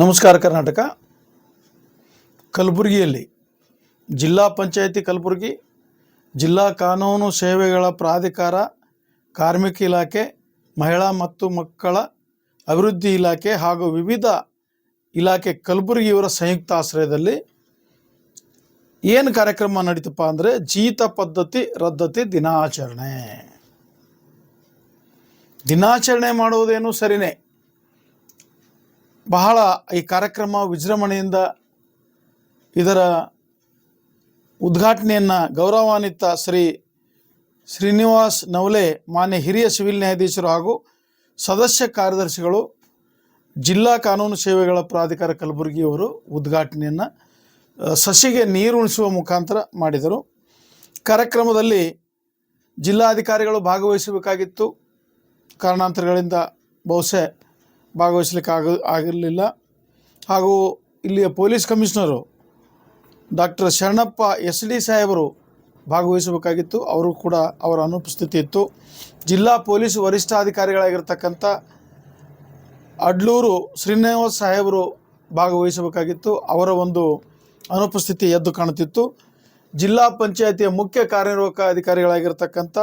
ನಮಸ್ಕಾರ ಕರ್ನಾಟಕ. ಕಲಬುರಗಿಯಲ್ಲಿ ಜಿಲ್ಲಾ ಪಂಚಾಯಿತಿ ಕಲಬುರಗಿ, ಜಿಲ್ಲಾ ಕಾನೂನು ಸೇವೆಗಳ ಪ್ರಾಧಿಕಾರ, ಕಾರ್ಮಿಕ ಇಲಾಖೆ, ಮಹಿಳಾ ಮತ್ತು ಮಕ್ಕಳ ಅಭಿವೃದ್ಧಿ ಇಲಾಖೆ ಹಾಗೂ ವಿವಿಧ ಇಲಾಖೆ ಕಲಬುರಗಿಯವರ ಸಂಯುಕ್ತ ಆಶ್ರಯದಲ್ಲಿ ಏನು ಕಾರ್ಯಕ್ರಮ ನಡೀತಪ್ಪ ಅಂದರೆ ಜೀತ ಪದ್ಧತಿ ರದ್ದತಿ ದಿನಾಚರಣೆ. ದಿನಾಚರಣೆ ಮಾಡುವುದೇನು ಸರಿನೇ? ಬಹಳ ಈ ಕಾರ್ಯಕ್ರಮ ವಿಜೃಂಭಣೆಯಿಂದ ಇದರ ಉದ್ಘಾಟನೆಯನ್ನು ಗೌರವಾನ್ವಿತ ಶ್ರೀ ಶ್ರೀನಿವಾಸ್ ನವಲೆ ಮಾನ್ಯ ಹಿರಿಯ ಸಿವಿಲ್ ನ್ಯಾಯಾಧೀಶರು ಹಾಗೂ ಸದಸ್ಯ ಕಾರ್ಯದರ್ಶಿಗಳು, ಜಿಲ್ಲಾ ಕಾನೂನು ಸೇವೆಗಳ ಪ್ರಾಧಿಕಾರ ಕಲಬುರಗಿಯವರು ಉದ್ಘಾಟನೆಯನ್ನು ಸಸಿಗೆ ನೀರು ಉಣಿಸುವ ಮುಖಾಂತರ ಮಾಡಿದರು. ಕಾರ್ಯಕ್ರಮದಲ್ಲಿ ಜಿಲ್ಲಾಧಿಕಾರಿಗಳು ಭಾಗವಹಿಸಬೇಕಾಗಿತ್ತು. ಕಾರಣಾಂತರಗಳಿಂದ ಬಹುಶಃ ಭಾಗವಹಿಸಲಿಕ್ಕೆ ಆಗ, ಆಗಿರಲಿಲ್ಲ. ಹಾಗೂ ಇಲ್ಲಿಯ police commissioner doctor Sharanappa S D ಸಾಹೇಬರು ಭಾಗವಹಿಸಬೇಕಾಗಿತ್ತು. ಅವರು ಕೂಡ ಅವರ ಅನುಪಸ್ಥಿತಿ ಇತ್ತು. ಜಿಲ್ಲಾ ಪೊಲೀಸ್ ವರಿಷ್ಠಾಧಿಕಾರಿಗಳಾಗಿರ್ತಕ್ಕಂಥ ಅಡ್ಲೂರು ಶ್ರೀನಿವಾಸ್ ಸಾಹೇಬರು ಭಾಗವಹಿಸಬೇಕಾಗಿತ್ತು. ಅವರ ಒಂದು ಅನುಪಸ್ಥಿತಿ ಎದ್ದು ಕಾಣುತ್ತಿತ್ತು. ಜಿಲ್ಲಾ ಪಂಚಾಯತಿಯ ಮುಖ್ಯ ಕಾರ್ಯನಿರ್ವಾಹಕ ಅಧಿಕಾರಿಗಳಾಗಿರ್ತಕ್ಕಂಥ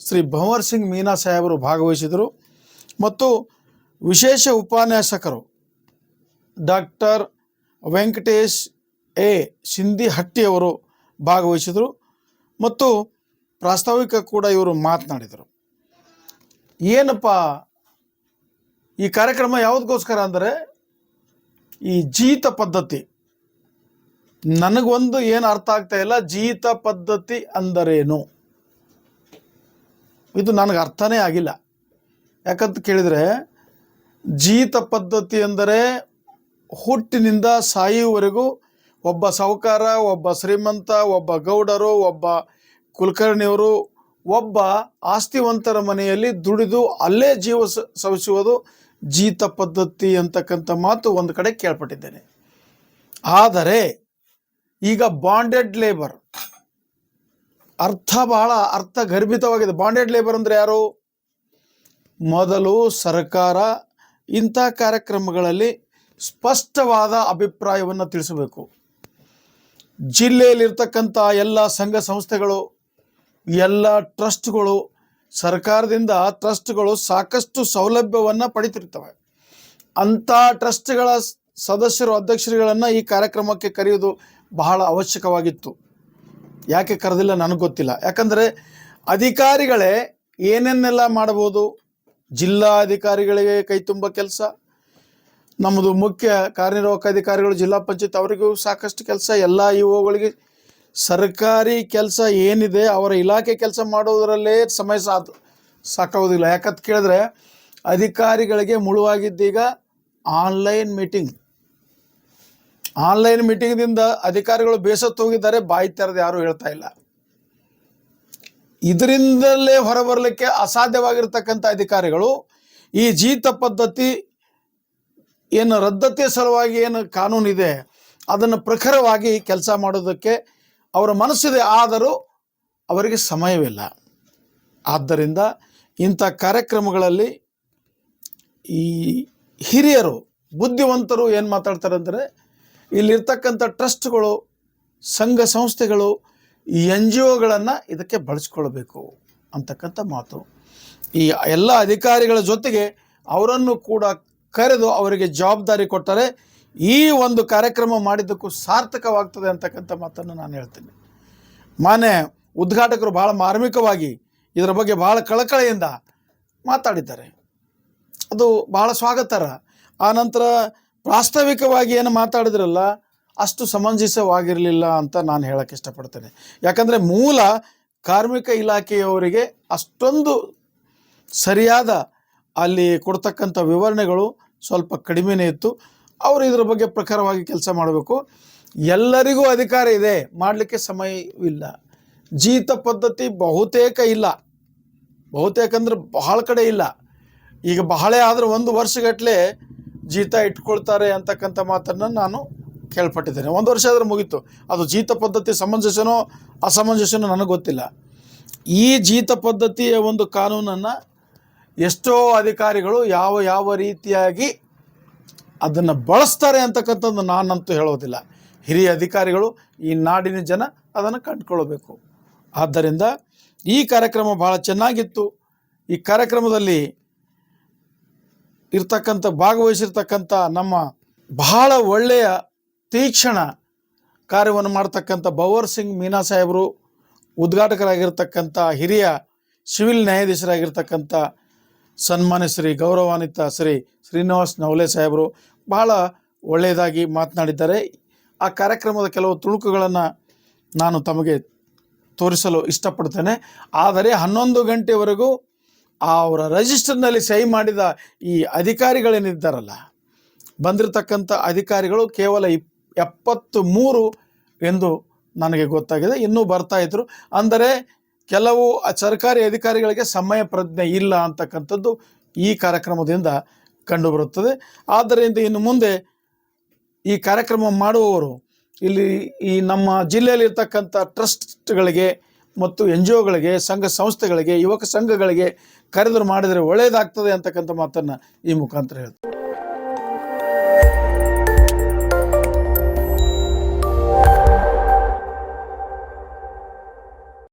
ಶ್ರೀ ಭಂವರ್ ಸಿಂಗ್ ಮೀನಾ ಸಾಹೇಬರು ಭಾಗವಹಿಸಿದರು. ಮತ್ತು ವಿಶೇಷ ಉಪನ್ಯಾಸಕರು ಡಾಕ್ಟರ್ ವೆಂಕಟೇಶ್ ಎ. ಸಿಂಧಿಹಟ್ಟಿಯವರು ಭಾಗವಹಿಸಿದರು ಮತ್ತು ಪ್ರಾಸ್ತಾವಿಕ ಕೂಡ ಇವರು ಮಾತನಾಡಿದರು. ಏನಪ್ಪ, ಈ ಕಾರ್ಯಕ್ರಮ ಯಾವುದಕ್ಕೋಸ್ಕರ ಅಂದರೆ ಈ ಜೀತ ಪದ್ಧತಿ. ನನಗೊಂದು ಏನು ಅರ್ಥ ಆಗ್ತಾ ಇಲ್ಲ, ಜೀತ ಪದ್ಧತಿ ಅಂದರೇನು? ಇದು ನನಗೆ ಅರ್ಥನೇ ಆಗಿಲ್ಲ. ಯಾಕಂತ ಕೇಳಿದರೆ ಜೀತ ಪದ್ಧತಿ ಎಂದರೆ ಹುಟ್ಟಿನಿಂದ ಸಾಯುವವರೆಗೂ ಒಬ್ಬ ಸಾಹುಕಾರ, ಒಬ್ಬ ಶ್ರೀಮಂತ, ಒಬ್ಬ ಗೌಡರು, ಒಬ್ಬ ಕುಲಕರ್ಣಿಯವರು, ಒಬ್ಬ ಆಸ್ತಿವಂತರ ಮನೆಯಲ್ಲಿ ದುಡಿದು ಅಲ್ಲೇ ಜೀವ ಸವಿಸುವುದು ಜೀತ ಪದ್ಧತಿ ಅಂತಕ್ಕಂಥ ಮಾತು ಒಂದು ಕಡೆ ಕೇಳ್ಪಟ್ಟಿದ್ದೇನೆ. ಆದರೆ ಈಗ ಬಾಂಡೆಡ್ ಲೇಬರ್ ಅರ್ಥ ಬಹಳ ಅರ್ಥ ಗರ್ಭಿತವಾಗಿದೆ ಬಾಂಡೆಡ್ ಲೇಬರ್ ಅಂದರೆ ಯಾರು? ಮೊದಲು ಸರ್ಕಾರ ಇಂಥ ಕಾರ್ಯಕ್ರಮಗಳಲ್ಲಿ ಸ್ಪಷ್ಟವಾದ ಅಭಿಪ್ರಾಯವನ್ನು ತಿಳಿಸಬೇಕು. ಜಿಲ್ಲೆಯಲ್ಲಿರ್ತಕ್ಕಂಥ ಎಲ್ಲ ಸಂಘ ಸಂಸ್ಥೆಗಳು, ಎಲ್ಲ ಟ್ರಸ್ಟ್ಗಳು, ಸರ್ಕಾರದಿಂದ ಟ್ರಸ್ಟ್ಗಳು ಸಾಕಷ್ಟು ಸೌಲಭ್ಯವನ್ನು ಪಡಿತಿರ್ತವೆ. ಅಂಥ ಟ್ರಸ್ಟ್ಗಳ ಸದಸ್ಯರು, ಅಧ್ಯಕ್ಷರುಗಳನ್ನು ಈ ಕಾರ್ಯಕ್ರಮಕ್ಕೆ ಕರೆಯುವುದು ಬಹಳ ಅವಶ್ಯಕವಾಗಿತ್ತು. ಯಾಕೆ ಕರೆದಿಲ್ಲ ನನಗೆ ಗೊತ್ತಿಲ್ಲ. ಯಾಕಂದರೆ ಅಧಿಕಾರಿಗಳೇ ಏನೇನೆಲ್ಲ ಮಾಡ್ಬೋದು ಜಿಲ್ಲಾಧಿಕಾರಿಗಳಿಗೆ ಕೈ ತುಂಬ ಕೆಲಸ. ನಮ್ಮದು ಮುಖ್ಯ ಕಾರ್ಯನಿರ್ವಾಹಕ ಅಧಿಕಾರಿಗಳು ಜಿಲ್ಲಾ ಪಂಚಾಯತ್ ಅವರಿಗೂ ಸಾಕಷ್ಟು ಕೆಲಸ. ಎಲ್ಲ ಇ ಒಗಳಿಗೆ ಸರ್ಕಾರಿ ಕೆಲಸ ಏನಿದೆ ಅವರ ಇಲಾಖೆ ಕೆಲಸ ಮಾಡೋದರಲ್ಲೇ ಸಮಯ ಸಾಧ ಸಾಕಾಗೋದಿಲ್ಲ. ಯಾಕಂತ ಕೇಳಿದ್ರೆ ಅಧಿಕಾರಿಗಳಿಗೆ ಮುಳುವಾಗಿದ್ದೀಗ ಆನ್ಲೈನ್ ಮೀಟಿಂಗ್. ಆನ್ಲೈನ್ ಮೀಟಿಂಗ್ದಿಂದ ಅಧಿಕಾರಿಗಳು ಬೇಸತ್ತು ಹೋಗಿದ್ದಾರೆ. ಬಾಯಿ ತೆರೆದು ಯಾರೂ ಹೇಳ್ತಾ ಇಲ್ಲ. ಇದರಿಂದಲೇ ಹೊರಬರಲಿಕ್ಕೆ ಅಸಾಧ್ಯವಾಗಿರ್ತಕ್ಕಂಥ ಅಧಿಕಾರಿಗಳು ಈ ಜೀತ ಪದ್ಧತಿ ಏನು ರದ್ದತಿಯ ಸಲುವಾಗಿ ಏನು ಕಾನೂನಿದೆ, ಅದನ್ನು ಪ್ರಖರವಾಗಿ ಕೆಲಸ ಮಾಡೋದಕ್ಕೆ ಅವರ ಮನಸ್ಸಿದೆ. ಆದರೂ ಅವರಿಗೆ ಸಮಯವಿಲ್ಲ. ಆದ್ದರಿಂದ ಇಂಥ ಕಾರ್ಯಕ್ರಮಗಳಲ್ಲಿ ಈ ಹಿರಿಯರು, ಬುದ್ಧಿವಂತರು ಏನು ಮಾತಾಡ್ತಾರೆ ಅಂದರೆ, ಇಲ್ಲಿರ್ತಕ್ಕಂಥ ಟ್ರಸ್ಟ್ಗಳು, ಸಂಘ ಸಂಸ್ಥೆಗಳು ಎನ್ ಜಿ ಒಗಳನ್ನು ಇದಕ್ಕೆ ಬಳಸ್ಕೊಳ್ಬೇಕು ಅಂತಕ್ಕಂಥ ಮಾತು. ಈ ಎಲ್ಲ ಅಧಿಕಾರಿಗಳ ಜೊತೆಗೆ ಅವರನ್ನು ಕೂಡ ಕರೆದು ಅವರಿಗೆ ಜವಾಬ್ದಾರಿ ಕೊಟ್ಟರೆ ಈ ಒಂದು ಕಾರ್ಯಕ್ರಮ ಮಾಡಿದ್ದಕ್ಕೂ ಸಾರ್ಥಕವಾಗ್ತದೆ ಅಂತಕ್ಕಂಥ ಮಾತನ್ನು ನಾನು ಹೇಳ್ತೀನಿ. ಮಾನ್ಯ ಉದ್ಘಾಟಕರು ಭಾಳ ಮಾರ್ಮಿಕವಾಗಿ ಇದರ ಬಗ್ಗೆ ಭಾಳ ಕಳಕಳಿಯಿಂದ ಮಾತಾಡಿದ್ದಾರೆ. ಅದು ಬಹಳ ಸ್ವಾಗತಾರ ಆ ನಂತರ ಪ್ರಾಸ್ತಾವಿಕವಾಗಿ ಏನು ಮಾತಾಡಿದ್ರಲ್ಲ ಅಷ್ಟು ಸಮಂಜಸವಾಗಿರಲಿಲ್ಲ ಅಂತ ನಾನು ಹೇಳಕ್ಕೆ ಇಷ್ಟಪಡ್ತೇನೆ. ಯಾಕಂದರೆ ಮೂಲ ಕಾರ್ಮಿಕ ಇಲಾಖೆಯವರಿಗೆ ಅಷ್ಟೊಂದು ಸರಿಯಾದ ಅಲ್ಲಿ ಕೊಡ್ತಕ್ಕಂಥ ವಿವರಣೆಗಳು ಸ್ವಲ್ಪ ಕಡಿಮೆನೇ ಇತ್ತು. ಅವರು ಇದರ ಬಗ್ಗೆ ಪ್ರಖರವಾಗಿ ಕೆಲಸ ಮಾಡಬೇಕು. ಎಲ್ಲರಿಗೂ ಅಧಿಕಾರ ಇದೆ, ಮಾಡಲಿಕ್ಕೆ ಸಮಯವಿಲ್ಲ. ಜೀತ ಪದ್ಧತಿ ಬಹುತೇಕ ಇಲ್ಲ. ಬಹುತೇಕ ಅಂದರೆ ಬಹಳ ಕಡೆ ಇಲ್ಲ. ಈಗ ಬಹಳ ಆದರೂ ಒಂದು ವರ್ಷಗಟ್ಟಲೆ ಜೀತ ಇಟ್ಕೊಳ್ತಾರೆ ಅಂತಕ್ಕಂಥ ಮಾತನ್ನು ನಾನು ಕೇಳ್ಪಟ್ಟಿದ್ದೇನೆ. ಒಂದು ವರ್ಷ ಆದರೆ ಮುಗೀತು. ಅದು ಜೀತ ಪದ್ಧತಿ ಸಮಂಜಸನೋ ಅಸಮಂಜಸನೋ ನನಗೆ ಗೊತ್ತಿಲ್ಲ. ಈ ಜೀತ ಪದ್ಧತಿಯ ಒಂದು ಕಾನೂನನ್ನು ಎಷ್ಟೋ ಅಧಿಕಾರಿಗಳು ಯಾವ ಯಾವ ರೀತಿಯಾಗಿ ಅದನ್ನು ಬಳಸ್ತಾರೆ ಅಂತಕ್ಕಂಥದ್ದು ನಾನಂತೂ ಹೇಳೋದಿಲ್ಲ. ಹಿರಿಯ ಅಧಿಕಾರಿಗಳು ಈ ನಾಡಿನ ಜನ ಅದನ್ನು ಕಂಡುಕೊಳ್ಬೇಕು. ಆದ್ದರಿಂದ ಈ ಕಾರ್ಯಕ್ರಮ ಭಾಳ ಚೆನ್ನಾಗಿತ್ತು. ಈ ಕಾರ್ಯಕ್ರಮದಲ್ಲಿ ಇರ್ತಕ್ಕಂಥ ಭಾಗವಹಿಸಿರ್ತಕ್ಕಂಥ ನಮ್ಮ ಬಹಳ ಒಳ್ಳೆಯ ತೀಕ್ಷಣ ಕಾರ್ಯವನ್ನು ಮಾಡ್ತಕ್ಕಂಥ ಬವರ್ ಸಿಂಗ್ ಮೀನಾ ಸಾಹೇಬರು, ಉದ್ಘಾಟಕರಾಗಿರ್ತಕ್ಕಂಥ ಹಿರಿಯ ಸಿವಿಲ್ ನ್ಯಾಯಾಧೀಶರಾಗಿರ್ತಕ್ಕಂಥ ಸನ್ಮಾನ್ಯ ಶ್ರೀ ಗೌರವಾನ್ವಿತ ಶ್ರೀ ಶ್ರೀನಿವಾಸ್ ನವಲೆ ಸಾಹೇಬರು ಬಹಳ ಒಳ್ಳೆಯದಾಗಿ ಮಾತನಾಡಿದ್ದಾರೆ. ಆ ಕಾರ್ಯಕ್ರಮದ ಕೆಲವು ತುಣುಕುಗಳನ್ನು ನಾನು ತಮಗೆ ತೋರಿಸಲು ಇಷ್ಟಪಡ್ತೇನೆ. ಆದರೆ ಹನ್ನೊಂದು ಗಂಟೆವರೆಗೂ ಅವರ ರಿಜಿಸ್ಟರ್ನಲ್ಲಿ ಸಹಿ ಮಾಡಿದ ಈ ಅಧಿಕಾರಿಗಳೇನಿದ್ದಾರಲ್ಲ, ಬಂದಿರತಕ್ಕಂಥ ಅಧಿಕಾರಿಗಳು ಕೇವಲ ಇಪ್ ಎಪ್ಪತ್ತು ಮೂರು ಎಂದು ನನಗೆ ಗೊತ್ತಾಗಿದೆ. ಇನ್ನೂ ಬರ್ತಾ ಇದ್ರು. ಅಂದರೆ ಕೆಲವು ಸರ್ಕಾರಿ ಅಧಿಕಾರಿಗಳಿಗೆ ಸಮಯ ಪ್ರಜ್ಞೆ ಇಲ್ಲ ಅಂತಕ್ಕಂಥದ್ದು ಈ ಕಾರ್ಯಕ್ರಮದಿಂದ ಕಂಡುಬರುತ್ತದೆ. ಆದ್ದರಿಂದ ಇನ್ನು ಮುಂದೆ ಈ ಕಾರ್ಯಕ್ರಮ ಮಾಡುವವರು ಇಲ್ಲಿ ಈ ನಮ್ಮ ಜಿಲ್ಲೆಯಲ್ಲಿರ್ತಕ್ಕಂಥ ಟ್ರಸ್ಟ್ಗಳಿಗೆ ಮತ್ತು ಎನ್ ಜಿ ಒಗಳಿಗೆ ಸಂಘ ಸಂಸ್ಥೆಗಳಿಗೆ, ಯುವಕ ಸಂಘಗಳಿಗೆ ಕರೆದರು ಮಾಡಿದರೆ ಒಳ್ಳೆಯದಾಗ್ತದೆ ಅಂತಕ್ಕಂಥ ಮಾತನ್ನು ಈ ಮುಖಾಂತರ ಹೇಳ್ತೀನಿ.